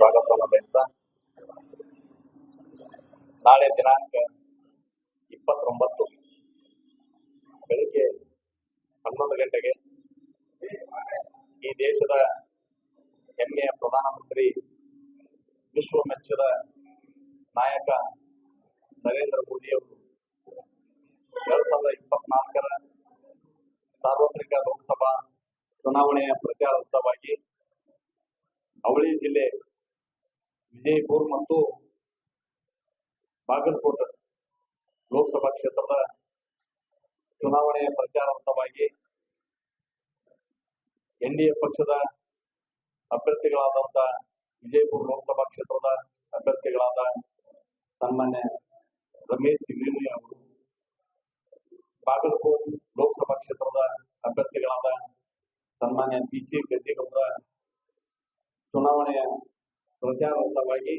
ಸ್ವಾಗತವನ್ನು ಬಯಸ್ತಾ ನಾಳೆ ದಿನಾಂಕ ಇಪ್ಪತ್ತೊಂಬತ್ತು. ಬೆಳಿಗ್ಗೆ ಹನ್ನೊಂದು ಗಂಟೆಗೆ ಈ ದೇಶದ ಹೆಮ್ಮೆಯ ಪ್ರಧಾನಮಂತ್ರಿ, ವಿಶ್ವ ಮೆಚ್ಚದ ನಾಯಕ ನರೇಂದ್ರ ಮೋದಿಯವರು ಎರಡ್ ಸಾವಿರದ ಇಪ್ಪತ್ನಾಲ್ಕರ ಸಾರ್ವತ್ರಿಕ ಲೋಕಸಭಾ ಚುನಾವಣೆಯ ಪ್ರಚಾರದವಾಗಿ ಅವಳಿ ಜಿಲ್ಲೆ ವಿಜಯಪುರ ಮತ್ತು ಬಾಗಲಕೋಟೆ ಲೋಕಸಭಾ ಕ್ಷೇತ್ರದ ಚುನಾವಣೆಯ ಪ್ರಚಾರಾರ್ಥವಾಗಿ ಎನ್ಡಿಎ ಪಕ್ಷದ ಅಭ್ಯರ್ಥಿಗಳಾದಂತ ವಿಜಯಪುರ ಲೋಕಸಭಾ ಕ್ಷೇತ್ರದ ಅಭ್ಯರ್ಥಿಗಳಾದ ಸನ್ಮಾನ್ಯ ರಮೇಶ್ ಚಿಗ್ಲಿನಿ ಅವರು ಬಾಗಲಕೋಟ್ ಲೋಕಸಭಾ ಕ್ಷೇತ್ರದ ಅಭ್ಯರ್ಥಿಗಳಾದ ಸನ್ಮಾನ್ಯ ಬಿ ಸಿ ಗದ್ದಿಗೌಡ ಚುನಾವಣೆಯ ಪ್ರಚಾರಾರ್ಥವಾಗಿ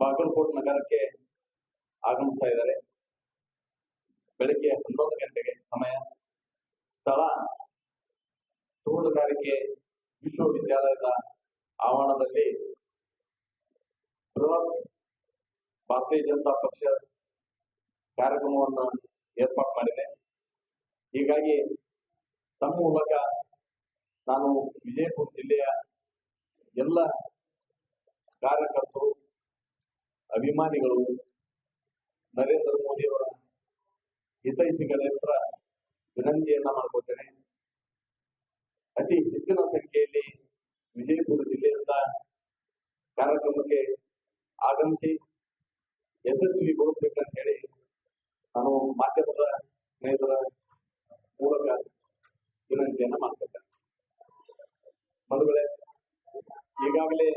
ಬಾಗಲಕೋಟ್ ನಗರಕ್ಕೆ ಆಗಮಿಸ್ತಾ ಇದ್ದಾರೆ. ಬೆಳಿಗ್ಗೆ ಹನ್ನೊಂದು ಗಂಟೆಗೆ ಸಮಯ. ಸ್ಥಳ ತೋಟಗಾರಿಕೆ ವಿಶ್ವವಿದ್ಯಾಲಯದ ಆವರಣದಲ್ಲಿ ಬೃಹತ್ ಭಾರತೀಯ ಜನತಾ ಪಕ್ಷ ಕಾರ್ಯಕ್ರಮವನ್ನು ಏರ್ಪಾಡು ಮಾಡಿದೆ. ಹೀಗಾಗಿ ತಮ್ಮ ಮೂಲಕ ನಾನು ವಿಜಯಪುರ ಜಿಲ್ಲೆಯ ಎಲ್ಲ ಕಾರ್ಯಕರ್ತರು, ಅಭಿಮಾನಿಗಳು, ನರೇಂದ್ರ ಮೋದಿಯವರ ಹಿತೈಷಿಗಳ ಹತ್ರ ವಿನಂತಿಯನ್ನ ಮಾಡ್ಕೋತೇನೆ. ಅತಿ ಹೆಚ್ಚಿನ ಸಂಖ್ಯೆಯಲ್ಲಿ ವಿಜಯಪುರ ಜಿಲ್ಲೆಯಿಂದ ಕಾರ್ಯಕ್ರಮಕ್ಕೆ ಆಗಮಿಸಿ ಯಶಸ್ವಿಗೊಳಿಸ್ಬೇಕಂತ ಹೇಳಿ ನಾನು ಮಾಧ್ಯಮದ ಸ್ನೇಹಿತರ ಮೂಲಕ ವಿನಂತಿಯನ್ನ ಮಾಡ್ತೇನೆ ಬಂಧುಗಳೇ, ಈಗಾಗಲೇ